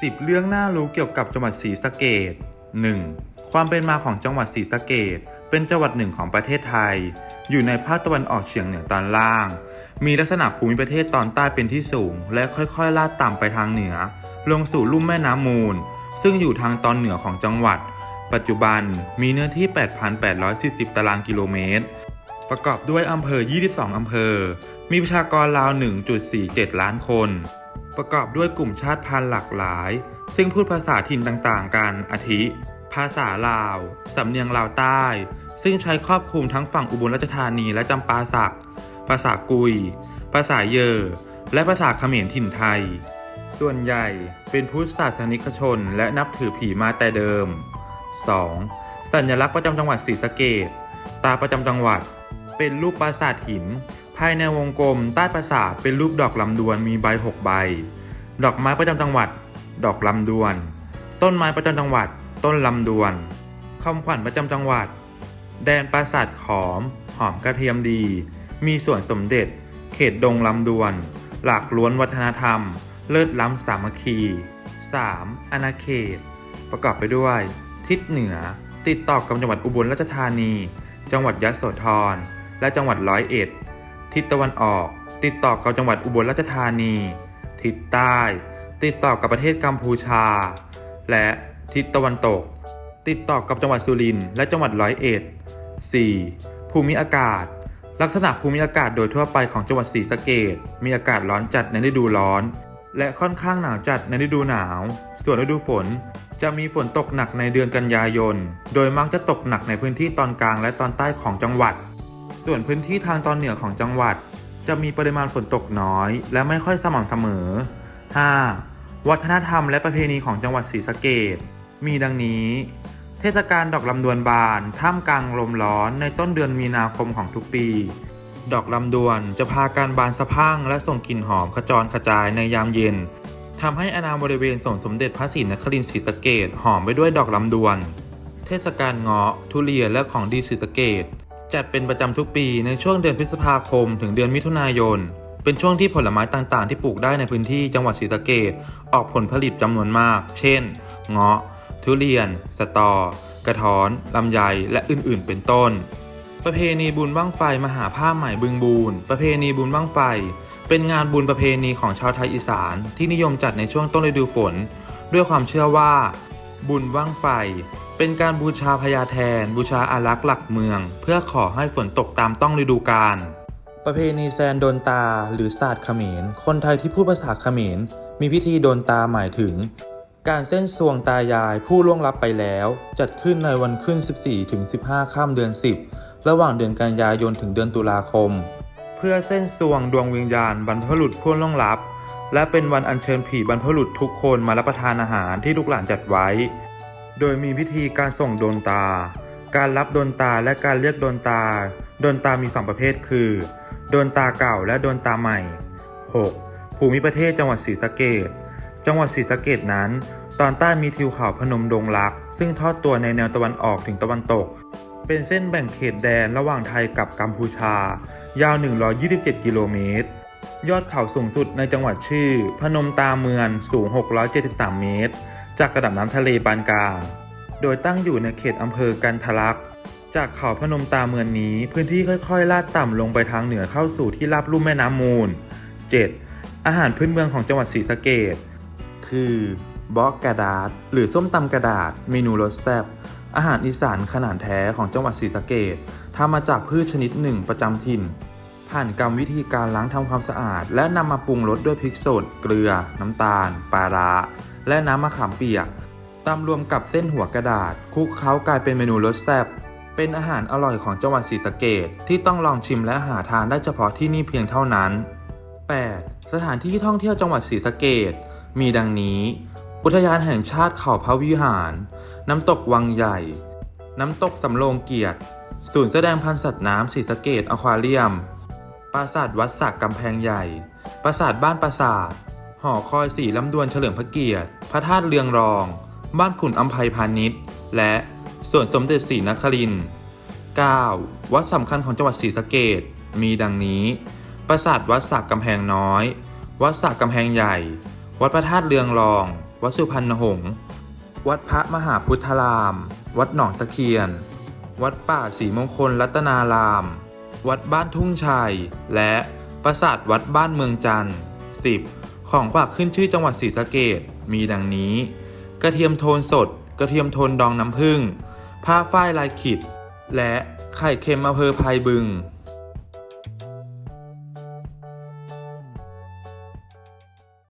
10 เรื่องน่ารู้เกี่ยวกับจังหวัดศรีสะเกษ 1. ความเป็นมาของจังหวัดศรีสะเกษเป็นจังหวัดหนึ่งของประเทศไทย อยู่ในภาคตะวันออกเฉียงเหนือตอนล่าง มีลักษณะภูมิประเทศตอนใต้เป็นที่สูง และค่อยๆ ลาดต่ำไปทางเหนือ ลงสู่ลุ่มแม่น้ำมูล ซึ่งอยู่ทางตอนเหนือของจังหวัด ปัจจุบันมีเนื้อที่ 8,840 ตารางกิโลเมตร ประกอบด้วยอำเภอ 22 อำเภอ มีประชากรราว 1.47 ล้านคน ประกอบด้วยกลุ่มชาติพันธุ์หลากหลาย ซึ่งพูดภาษาถิ่นต่างๆ กันอาทิ ภาษาลาว สำเนียงลาวใต้ ซึ่งใช้ครอบคลุมทั้งฝั่งอุบลราชธานีและจำปาสัก ภาษากุย ภาษาเยอ และภาษาเขมรถิ่นไทย ส่วนใหญ่เป็นพุทธศาสนิกชนและนับถือผีมาแต่เดิม 2. สัญลักษณ์ประจำจังหวัดศรีสะเกษตาประจำจังหวัด เป็นรูปปราสาทหิน ภายในวงกลมใต้ปราสาทเป็นรูปดอกลำดวนมีใบหกใบ ดอกไม้ประจำจังหวัด ดอกลำดวน ต้นไม้ประจำจังหวัด ต้นลำดวนคำขวัญประจำจังหวัด แดนปราสาทขอม หอมกระเทียมดี มีส่วนสมเด็จ เขตดงลำดวน หลากล้วนวัฒนธรรม เลิศล้ำสามัคคี 3. อาณาเขต ประกอบไปด้วย ทิศเหนือ ติดต่อกับจังหวัดอุบลราชธานี จังหวัดยะโสธร และจังหวัดร้อยเอ็ด ทิศตะวันออก ติดต่อกับจังหวัดอุบลราชธานี ทิศใต้ ติดต่อกับประเทศกัมพูชา และทิศตะวันตก ติดต่อกับจังหวัดสุรินทร์และจังหวัดร้อยเอ็ด 4. ภูมิอากาศ ลักษณะภูมิอากาศโดยทั่วไปของจังหวัดศรีสะเกษมีอากาศร้อนจัดในฤดูร้อน และค่อนข้างหนาวจัดในฤดูหนาว ส่วนฤดูฝนจะมีฝนตกหนักในเดือนกันยายน โดยมักจะตกหนักในพื้นที่ตอนกลางและตอนใต้ของจังหวัด ส่วนพื้นที่ทางตอนเหนือของจังหวัด จะมีปริมาณฝนตกน้อย และไม่ค่อยสม่ำเสมอ 5. วัฒนธรรมและประเพณีของจังหวัดศรีสะเกษมีดังนี้ เทศกาลดอกลำดวนบาน ท่ามกลางลมร้อนในต้นเดือนมีนาคมของทุกปี ดอกลำดวนจะพาการบานสะพั่งและส่งกลิ่นหอมขจรกระจายในยามเย็นทำให้อนาบริเวณส่งสมเด็จพระศรีนครินทร์ศรีสะเกดหอมไปด้วยดอกลำดวน เทศกาลเงาะทุเรียนและของดีศรีสะเกด จัดเป็นประจำทุกปีในช่วงเดือนพฤษภาคม ถึงเดือนมิถุนายน เป็นช่วงที่ผลไม้ต่างๆ ที่ปลูกได้ในพื้นที่จังหวัดศรีสะเกดออกผลผลิตจำนวนมาก เช่น เงาะ ทุเรียน สตอ กระท้อน ลำไย และอื่นๆ เป็นต้น ประเพณีบุญบ้างไฟมหาผ้าใหม่บึงบูนประเพณีบุญบ้างไฟ เป็นงานบุญประเพณีของชาวไทยอีสานที่นิยมจัดในช่วงต้นฤดูฝน ด้วยความเชื่อว่า บุญบ้างไฟ เป็นการบูชาพญาแทน บูชาอารักษ์หลักเมือง เพื่อขอให้ฝนตกตามต้องฤดูกาลประเพณีแซนโดนตาหรือศาสตร์เขมร คนไทยที่พูดภาษาเขมร มีพิธีโดนตาหมายถึง การเส้นสวงตายายผู้ล่วงลับไปแล้ว จัดขึ้นในวันขึ้น 14ถึง15ข้ามเดือน 10 ระหว่างเดือนกันยายนถึงเดือนตุลาคม เพื่อเส้นสวงดวงวิญญาณบรรพบุรุษผู้ล่วงลับ และเป็นวันอัญเชิญผีบรรพบุรุษทุกคนมารับประทานอาหารที่ลูกหลานจัดไว้ โดยมีพิธีการส่งโดนตา การรับโดนตาและการเรียกโดนตา โดนตามีสองประเภทคือ โดนตาเก่าและโดนตาใหม่ 6. ภูมิประเทศจังหวัดศรีสะเกษจังหวัดศรีสะเกษนั้น ตอนใต้มีทิวเขาพนมดงรัก ซึ่งทอดตัวในแนวตะวันออกถึงตะวันตก เป็นเส้นแบ่งเขตแดนระหว่างไทยกับกัมพูชา ยาว 127 กิโลเมตร ยอดเขาสูงสุดในจังหวัดชื่อ พนมตาเมือนสูง 673 เมตร จากระดับน้ำทะเลปานกลาง โดยตั้งอยู่ในเขตอำเภอกันทะลัก จากเขาพนมตาเมือนนี้ พื้นที่ค่อยๆ ลาดต่ำลงไปทางเหนือเข้าสู่ที่ราบลุ่มแม่น้ำมูล 7. อาหารพื้นเมืองของจังหวัดศรีสะเกษคือบอกกระดาษ หรือส้มตำกระดาษ เมนูรสแซ่บอาหารอีสานขนาดแท้ของจังหวัดศรีสะเกษทำมาจากพืชชนิดหนึ่งประจำถิ่น ผ่านกรรมวิธีการล้างทำความสะอาด และนำมาปรุงรสด้วยพริกสด เกลือ น้ำตาล ปลาร้า และน้ำมะขามเปียกตำรวมกับเส้นหัวกระดาษคลุกเคล้ากลายเป็นเมนูรสแซ่บเป็นอาหารอร่อยของจังหวัดศรีสะเกษที่ต้องลองชิมและหาทานได้เฉพาะที่นี่เพียงเท่านั้น 8. สถานที่ท่องเที่ยวจังหวัดศรีสะเกษมีดังนี้ อุทยานแห่งชาติเขาพระวิหาร น้ำตกวังใหญ่ น้ำตกสำโรงเกียรติศูนย์แสดงพันธุ์สัตว์น้ำศรีสะเกษอควาเรียม ปราสาทวัดสักกำแพงใหญ่ ปราสาทบ้านปราสาท หอคอยสีลำดวนเฉลิมพระเกียรติ พระธาตุเรืองรอง บ้านขุนอัมภัยพาณิชย์ และสวนสมเด็จศรีนครินทร์ 9. วัดสำคัญของจังหวัดศรีสะเกษมีดังนี้ ปราสาทวัดสักกำแพงน้อย วัดสักกำแพงใหญ่ วัดพระธาตุเรืองรอง วัดสุพรรณหงษ์ วัดพระมหาพุทธาราม วัดหนองตะเคียน วัดป่าศรีมงคลรัตนาราม วัดบ้านทุ่งชัย และปราสาทวัดบ้านเมืองจันทร์ 10. ของฝากขึ้นชื่อจังหวัดศรีสะเกดมีดังนี้ กระเทียมโทนสด กระเทียมโทนดองน้ำผึ้งผ้าฝ้ายลายขิด และไข่เค็มอำเภอไพบึง